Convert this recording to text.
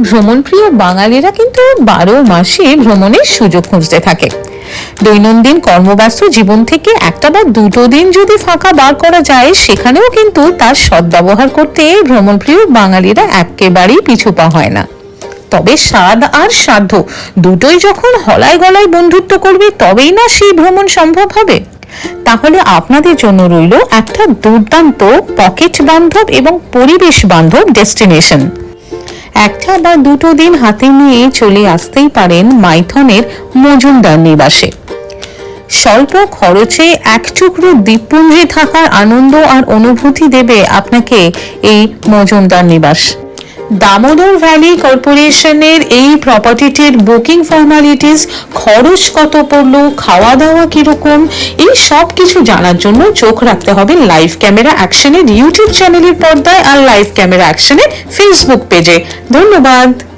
ভ্রমণপ্রিয় বাঙালিরা কিন্তু বারো মাসে ভ্রমণের সুযোগ খুঁজতে থাকে। দৈনন্দিন কর্মব্যস্ত জীবন থেকে একটা বা দুটো দিন যদি ফাঁকা বার করা যায়, সেখানেও কিন্তু তার সদ্ব্যবহার করতে ভ্রমণপ্রিয় বাঙালিরা একেবারেই পিছু পা হয় না। তবে স্বাদ আর সাধ্য দুটোই যখন হলায় গলায় বন্ধুত্ব করবে, তবেই না সেই ভ্রমণ সম্ভব হবে। তাহলে আপনাদের জন্য রইল একটা দুর্দান্ত পকেট বান্ধব এবং পরিবেশ বান্ধব ডেস্টিনেশন। একটা বা দুটো দিন হাতে নিয়ে চলে আসতেই পারেন মাইথনের মজুমদার নিবাসে। স্বল্প খরচে এক টুকরো দ্বীপপুঞ্জে থাকার আনন্দ আর অনুভূতি দেবে আপনাকে এই মজুমদার নিবাস। দামোদর ভ্যালি কর্পোরেশনের এই প্রপার্টিটির বুকিং ফর্মালিটিস খরচ কত পড়ল খাওয়া দাওয়া কীরকম, এই সব কিছু জানার জন্য চোখ রাখতে হবে লাইভ ক্যামেরা অ্যাকশনের ইউটিউব চ্যানেলের পর্দায় আর লাইভ ক্যামেরা অ্যাকশনের ফেসবুক পেজে ধন্যবাদ।